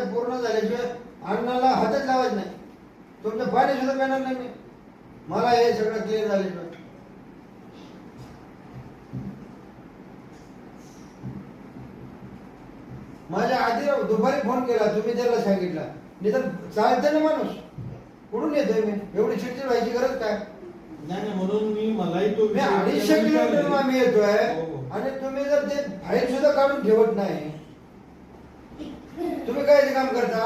पूर्ण झाल्याशिवाय अण्णाला हातच लावायचं नाही. तुमच्या पाणी सुद्धा पेणार नाही मी. मला हे सगळं क्लिअर झाल्याशिवाय माझ्या आधी दुपारी फोन केला तुम्ही त्याला सांगितलं. नाही तर चालतं ना माणूस. कुठून येतोय मी? एवढी चिडचिड व्हायची गरज काय? नाही म्हणून मी मलाही तो मी विषय अडीचशे. किलोमीटर आम्ही येतोय हो, हो. आणि तुम्ही जर ते फाईल सुद्धा काढून ठेवत नाही तुम्ही काय ते काम करता?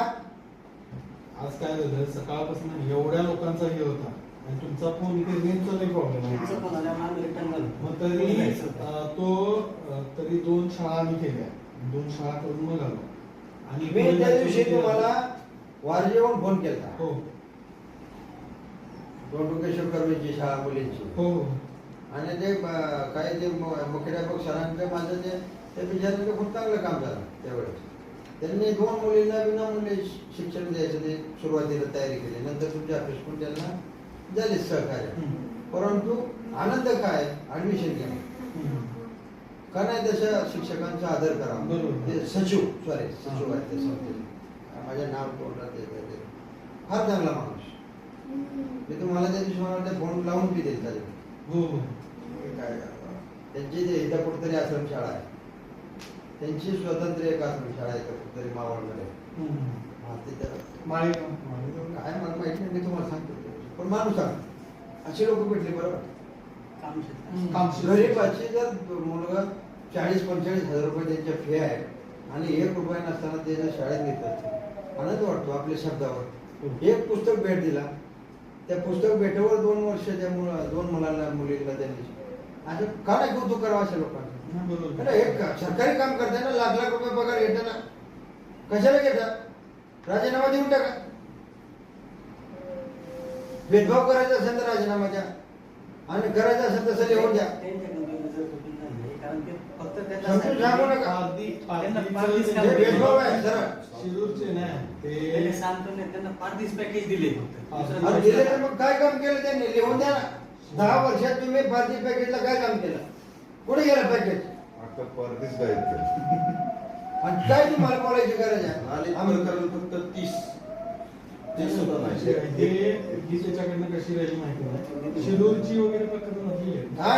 आज काय झालं? सकाळपासून एवढ्या लोकांचा हे होता. आणि तुमचा फोन इथे रेंजचा नाही प्रॉब्लेम आहे. मग तरी अं, तो अं, तरी दोन शाळा आम्ही केल्या. दोन शाळा करून मग आलो. आणि मी त्या दिवशी तुम्हाला वारजेवरून फोन केला हो. डोकेश्वर कर्वेची शाळा मुलींची. हो हो. आणि ते अं, काही ते मु- मुख्याध्यापक सरांचं माझं ते ते बिचारांचं खूप चांगलं काम झालं त्यावेळेस. त्यांनी दोन मुलींना विनामूल्य शिक्षण द्यायचं ते सुरुवातीला तयारी केली नंतर तुमच्या ऑफिस पण त्यांना झाले सहकार्य. परंतु आनंद काय ऍडमिशन घेणं. का नाही तशा शिक्षकांचा आदर. ते सचिव सॉरी सचिव आहेत ते संस्थेचे माझ्या नाव तोंडात येत. फार चांगला माणूस मी तुम्हाला त्या दिवशी मला फोन लावून बी देईल हो हो काय? त्यांची ते इथं कुठेतरी आश्रमशाळा आहे त्यांची स्वतंत्र एक आश्रमशाळा आहे इथं कुठेतरी मावळमध्ये. हा, माळेगाव. काय मला माहिती नाही मी तुम्हाला सांगतो. पण माणूस सांग असे लोक भेटले बरोबर गरीबाची जर मुलगा चाळीस पंचेचाळीस हजार रुपये त्यांच्या फी आहे आणि एक रुपया नसताना ते जर शाळेत घेतात आनंद वाटतो आपल्या शब्दावर. एक पुस्तक भेट दिला. त्या पुस्तक भेटेवर दोन वर्ष त्या मुला दोन मुलांना मुलींना त्यांनी असं का नाही कौतुक करावं अशा लोकांचं? हा, बरोबर अरे एक सरकारी काम करताना लाख लाख रुपये पगार घेताना कशाला घेतात राजीनामा देऊन टाका. भेदभाव करायचा असेल तर राजीनामा द्या आणि करायचं असेल तसं लिहून द्या. त्यांच्याकडून नजर चुकून नाही. कारण ते फक्त त्यांना समजून सांगू नका. पारधी त्यांना पारधीचं पारधीच जे काम हे भेदभाव आहे जरा शिरूरचे ना त्यांनी ते सांगतो नाही त्यांना पारधीच पॅकेज दिले फक्त. हा. दुसरं आणि काही दिले तर मग काय काम केलं त्यांनी? लिहून द्या ना. दहा वर्षात तुम्ही भारतीय पॅकेजला काय काम केलं? कुठे गेलं पॅकेज आता परदेश जायचं. आणि काय तुम्हाला बोलायची गरज आहे? आम्ही- प्रकरण फक्त तीस. तीस सुद्धा नाही. त्याच्याकडनं कशी राहिली माहिती नाही. वगैरे प्रकरण नाही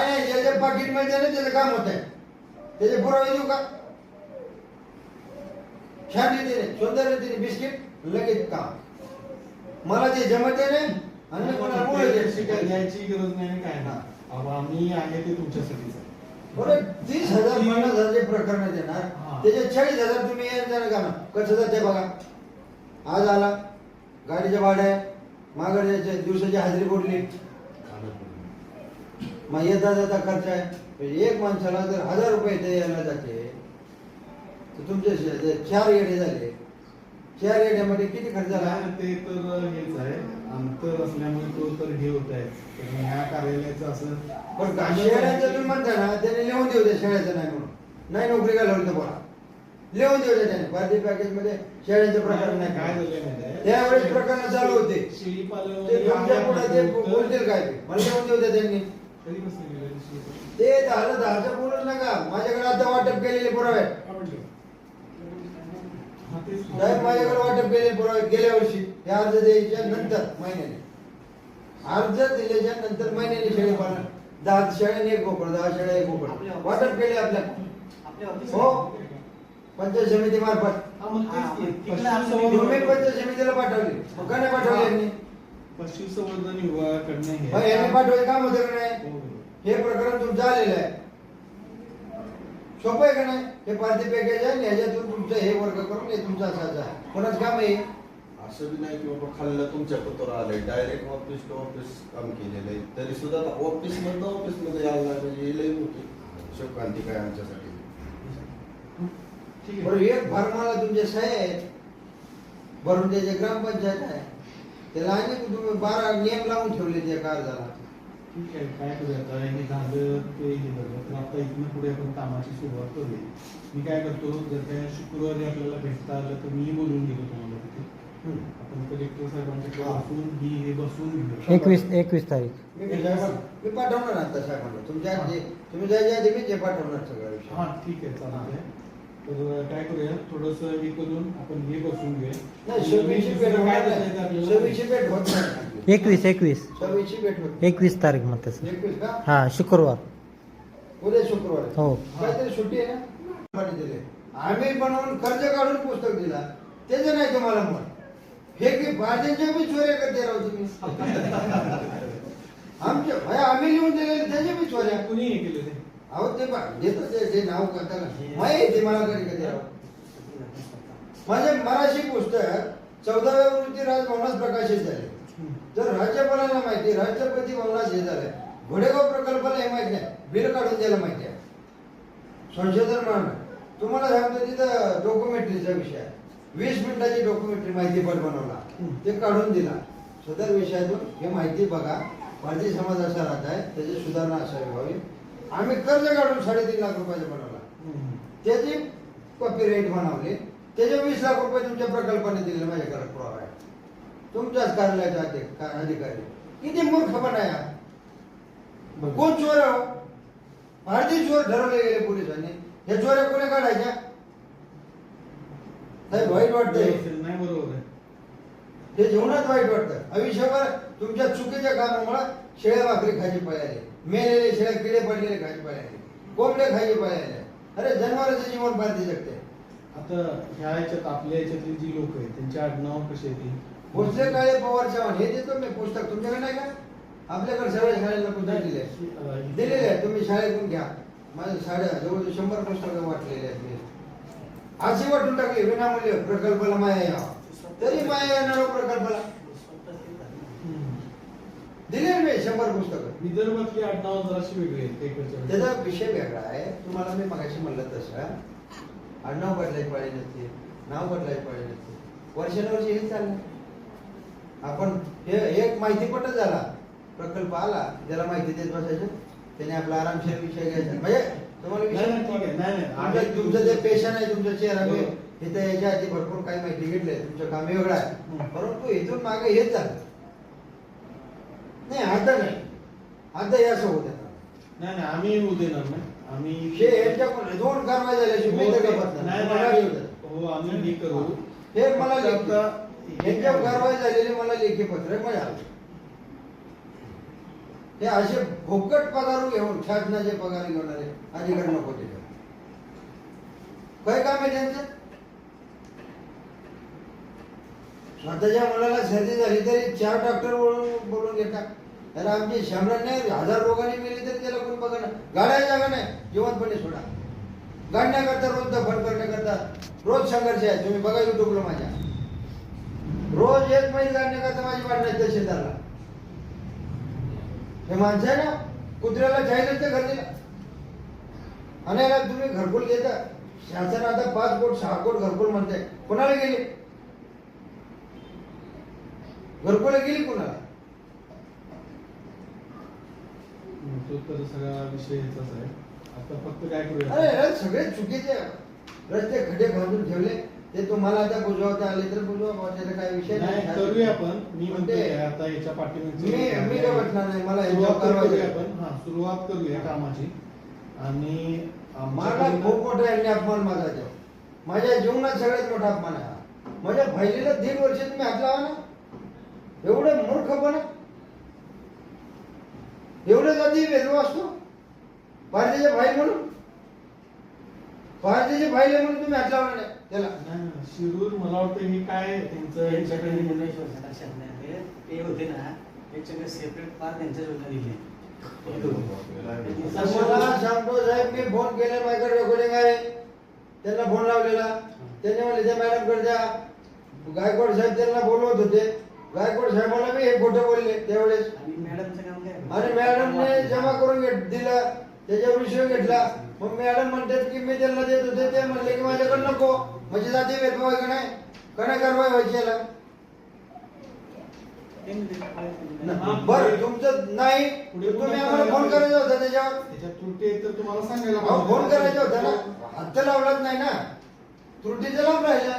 नाही ज्याच्या पाकिटमध्ये ना त्याचं काम होत आहे त्याचे पुरावे देऊ का? छान रीतीने सुंदर रीतीने बिस्किट लगेच काम मला ते जमत आहे नाही आणि कोणाला नाही. घ्यायची गरज नाही काय अहो, आम्ही आहे ते तुमच्यासाठीच आहे. बरं तीस हजार पन्नास हजारचे प्रकरण देणार. त्याचे चाळीस हजार तुम्ही का कसं जाते बघा. आज आला गाडीचे भाडे आहे मागं जायचे दिवसाची हजेरी बोलली मग येता जाता खर्च आहे. म्हणजे एक माणसाला जर हजार रुपये इथे यायला जाते तर तुमचे चार येडे झाले. चार येड्यामध्ये किती खर्च झाला? नाही, ते तर हेच आहे. अंतर असल्यामुळे तो तर हे होत आहे. तर ह्या कार्यालयाचं असं पण शेळ्याचं तुम्ही म्हणता ना त्याने लिहून देऊ द्या शेळ्याचं नाही म्हणून. नाही नोकरी घालवली तर बोला. लिहून देऊ द्या त्याने. भारतीय पॅकेजमध्ये शेळ्याचं प्रकरण नाही. काय माहिती आहे? त्यावेळेस प्रकरण चालू होते. ते तुमच्यापुढे ते बोलतील काय ते? मला लिहून देऊ द्या त्यांनी? ते झालं दहाचं बोलूच नका. माझ्याकडे आता वाटप केलेले पुरावे आहेत. हा. साहेब माझ्याकडे वाटप पुरावे गेल्या वर्षी. हे अर्ज द्यायच्या नंतर महिन्याने. अर्ज दिल्याच्या नंतर महिन्याने शेळी पालन दहा शेळ्याने एक बोकड दहा शेळ्या एक बोकड. वाटप केले आपल्या हो. पंचायत समिती मार्फत. तुम्ही पंचायत समितीला पाठवली. मग का नाही पाठवली यांनी? पशुसंवर्धन विभागाकडनं हे मग यांनी पाठवायचं काम होतं नाही हो. हे प्रकरण तुमचं आलेलं आहे. सोपं आहे का नाही? हे पार्टी पॅकेज आहे आणि ह्याच्यातून तुमचं हे वर्ग करून हे तुमचं असायचं आहे. कोणाच काम आहे? असं बी नाही की बाबा खाल्लं तुमच्या पत्र आलंय. डायरेक्ट ऑफिस टू ऑफिस काम केलेलं आहे. तरी सुद्धा ऑफिस मधलं ऑफिसमध्ये यायला म्हणजे लई मोठी. शोकांती काय आमच्यासाठी? ठीक बरं एक फॉर्माला तुमचे आहेत. भरून त्याचे ग्रामपंचायत आहे. त्याला आणि तुम्ही बारा नियम लावून ठेवले त्या अर्जाला ठीक आहे काय करूया आता हे झालं ते हे झालं तर आता इथून पुढे आपण कामाची सुरुवात करूया मी काय करतो जर काय शुक्रवारी आपल्याला भेटता आलं तर मी बोलून घेतो तुम्हाला तिथे आपण कलेक्टर साहेबांच्याकडे बसून ही हे बसून घेऊ एकवीस एकवीस तारीख. मी पाठवणार आता साहेबांना. तुमच्या जे तुम्ही जायच्या आधी मी ते पाठवणार सगळं हा विषय ठीक आहे चालतंय. तर काय करूया? थोडस हे करून आपण हे बसून घेऊया. नाही दुसरं काय होणार नाही. सव्वीसची भेट होत नाही. एकवीस एकवीस. सव्वीसची भेट होत. एकवीस तारीख मग तसं एकवीस का? हा शुक्रवार. उद्या शुक्रवार. आहे. हो. काहीतरी सुट्टी आहे ना? पाणी दिले. आम्ही बनवून कर्ज काढून पुस्तक दिला. त्याचं नाही तुम्हाला मत हे की भाज्यांच्या बी चोऱ्या करते राहू तुम्ही. आमच्या आम्ही लिहून दिलेले त्याच्या बी चोऱ्या. कुणी हे केलं ते? अहो ते बा देतो ते ते नाव करताना. माहिती मला कधी कधी राव. माझे मराठी पुस्तक चौदाव्या वृत्ती राजभवनात प्रकाशित झाले. जर राज्यपालांना माहिती राष्ट्रपती भवनात हे झालंय घोडेगाव प्रकल्पाला हे माहिती नाही बिल काढून द्यायला माहिती आहे. संशोधन म्हणून तुम्हाला सांगतो तिथं डॉक्युमेंटरीचा विषय आहे. वीस मिनिटाची डॉक्युमेंटरी माहिती पण बनवला. ते काढून दिला. सदर विषयातून हे माहिती बघा. भारतीय समाज असा राहत आहे त्याची सुधारणा असावी व्हावी आम्ही कर्ज काढून साडेतीन लाख रुपयाचा बनवला. त्याची त्याची कॉपीराईट बनवली. त्याचे वीस लाख रुपये तुमच्या प्रकल्पाने दिले माझ्याकडे पुरावा आहे. तुमच्याच कार्यालयाचे अधिक- का- अधिकारी. किती मूर्खपणा आहे. कोण चोर आहे हो? भारतीय चोर ठरवले गेले पोलिसांनी. हे चोऱ्या कोणी काढायच्या? साहेब वाईट वाटतंय. नाही बरोबर हे जीवनात वाईट वाटतं आयुष्यभर तुमच्या चुकीच्या कामामुळे शेळ्या भाकरी खायची पळाले मेलेले शेळ्या किडे पडलेले खायचे पळाले कोंबडे खायचे पळाले अरे जनावरांचं जीवन पारती शकते आता ह्या याच्यात आपल्या याच्यातली जी लोक आहेत त्यांचे आडनाव कसे येतील भोसले काळे पवार चव्हाण हे देतो मी पुस्तक. तुमच्याकडे नाही का? आपल्याकडे सगळ्या शाळेला पुस्तक दिले दिलेले आहे तुम्ही शाळेतून घ्या. माझ्या साड्या जवळ शंभर पुस्तकं वाटलेली आहेत मी. अशी वाटून टाकली. विनामूल्य प्रकल्पाला माया यावा तरी माया येणार प्रकल्पाला. दिले मी शंभर पुस्तकं. विदर्भातली आडनाव जराशी वेगळी आहेत त्याचा विषय वेगळा आहे. तुम्हाला मी मगाशी म्हणलं तसं. आडनाव बदलायची पाळी नसते. नाव बदलायची पाळी नसते. वर्षानुवर्षी हे चाललं आपण हे एक माहितीपटच झाला. प्रकल्प आला ज्याला माहिती देत बसायचं त्याने आपला आरामशीर विषय घ्यायचा. म्हणजे तुम्हाला नाही. तुमचं- जे पेशा आहे तुमचा चेहरा हो. हे तर याच्या आधी भरपूर काही माहिती घेतली तुमचं काम वेगळं आहे. हं. परंतु इथून मागे हेच झालं. नाही आता नाही. आता हे असं होत नाही नाही आम्ही येऊ देणार नाही. आम्ही हे दोन कारवाई तर गप्प नाही, हो आम्ही हे करू. हे. मला यांच्या कारवाई झालेली मला लेखी पत्र मिळालं. हे असे फुकट पगार घेऊन शासनाचे पगार घेणारे अधिकारी नको ते काय काम आहे त्यांचं? स्वतःच्या मुलाला सर्दी झाली तरी चार डॉक्टर बोलून बोलून घेतात. त्याला आमची शामरान नाही हजार रोगाने मेली तरी त्याला कोण बघा गाड्या जागा नाही. जिवंतपणे सोडा. गाडण्याकरता रोज दफन करण्याकरता रोज संघर्ष आहे. तुम्ही बघा युट्यूबला माझ्या. रोज एक मैल गाडण्याकरता माझी भांडण तहसीलदारला हे माणसं आहे ना कुत्र्याला चायलं तर घर दिला आणि याला तुम्ही घरकुल देता शासन आता पाच कोट सहा कोट घरकुल म्हणते. कोणाला गेली? घरकुल गेली कोणाला? तो सगळा विषय याचाच आहे. आता फक्त काय करूया? अरे सगळे चुकीचे रस्ते खडे बांधून ठेवले. ते तुम्हाला आता बुजवता आले तर बुजवा बुवा, त्याला काही विषय नाही. करूया आपण. मी म्हणते म्हणते, आता याच्या पाठीमागची मी मी काय म्हटलं नाही मला सुरुवात याच्यावर कारवाई करूया करायची. आपण. हा सुरुवात करूया कामाची. आणि मला खूप मोठा यांनी अपमान माझा तो. माझ्या जीवनात सगळ्यात मोठा अपमान आहे हा. माझ्या बहिणीला दीड वर्ष तुम्ही हात लावा ना. एवढं मूर्खपणा एवढं जाती भेदभाव असतो. भारतीचे भाई म्हणून. भारतीचे भाईले म्हणून तुम्ही हात नाही. त्याला शिरूर मला वाटतं हे काय त्यांचं? यांच्याकडे ते होते ना त्याच्याकडे सेपरेट पार त्यांच्या योजना दिली मला सांगतो साहेब मी फोन केले माझ्याकडे रेकॉर्डिंग आहे. त्यांना फोन लावलेला. त्यांनी म्हणले त्या मॅडमकडे द्या गायकवाड साहेब त्यांना बोलवत होते. गायकवाड साहेबांना मी हे खोटं बोलले त्यावेळेस. आणि मॅडमचं काम काय? आणि मॅडमने जमा करून घेत दिला. त्याच्यावर विषय घेतला. मग मॅडम म्हणतात की मी त्यांना देत होते ते म्हणले की माझ्याकडे नको. म्हणजे जाती भेदभाव आहे का नाही का नाही कारवाई व्हायची याला. बरं तुमचं नाही पुढे तुम्ही आम्हाला फोन करायचा होता त्याच्यावर. त्याच्यात त्रुटी आहे तर तुम्हाला सांगायला अहो. फोन करायचा होता ना. हात तर लावलाच नाही ना. त्रुटीचा लाभ राहिला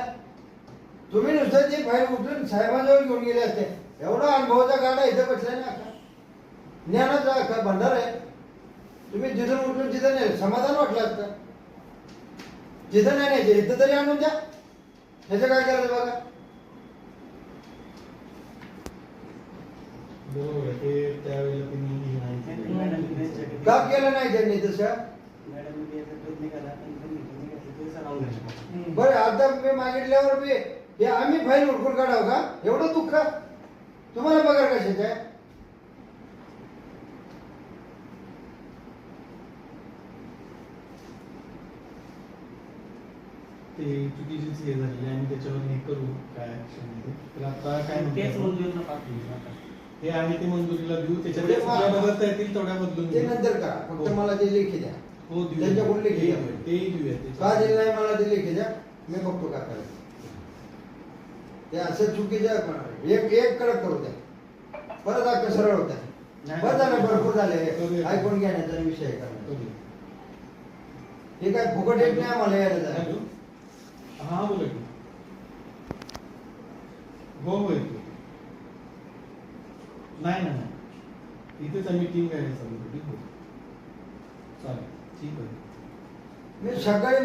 तुम्ही नुसतं ते बाहेर उठून साहेबांजवळ घेऊन गेले असते. एवढा अनुभवाचा गाडा इथं बसलाय ना. ज्ञानाचा भंडार आहे. तुम्ही तिथून उठून तिथं नाही समाधान वाटलं असतं जिथं नाही न्यायचे इथं तरी आणून द्या. ह्याचं काय करायचं बघा. बरोबर ते त्यावेळेला केलं. त्यांच्याकडे- का केलं नाही त्यांनी तसं? मी. बरं आता मी मागितल्यावर बी हे आम्ही फाईल उडकून काढावं का? एवढं दुःख. तुम्हाला पगार कशाचा आहे? ते चुकीचीच हे झालेली आणि त्याच्यावर हे करू काय ऍक्शन तर आता काय तेच म्हणतात? मंजुरीनं पाठवलं आता. हे आहे ते मंजुरीला देऊ त्याच्यात ते मा- बदलता येतील तेवढ्या बदलून ते. नंतर करा फक्त हो. मला ते लेखी द्या हो देऊ त्यांच्याकडून लेखी ते- द्या. तेही देऊया का दिलं नाही मला ते लेखी द्या मी बघतो का करायचं ते असं चुकीचं आहे पण एक एक कडक करू द्या परत अख्खं सरळ होत आहे नाही. बरं झालं भरपूर झाले करूया. ऐकून घेण्याचा विषय आहे का करूया. हे काय फुकट येत नाही आम्हाला यायला जायला. हॅलो हा बोला की हो हो येतो नाही नाही नाही. इथेच आम्ही टीम आहे चालू ठीक हो चालेल. ठीक आहे. मी सकाळी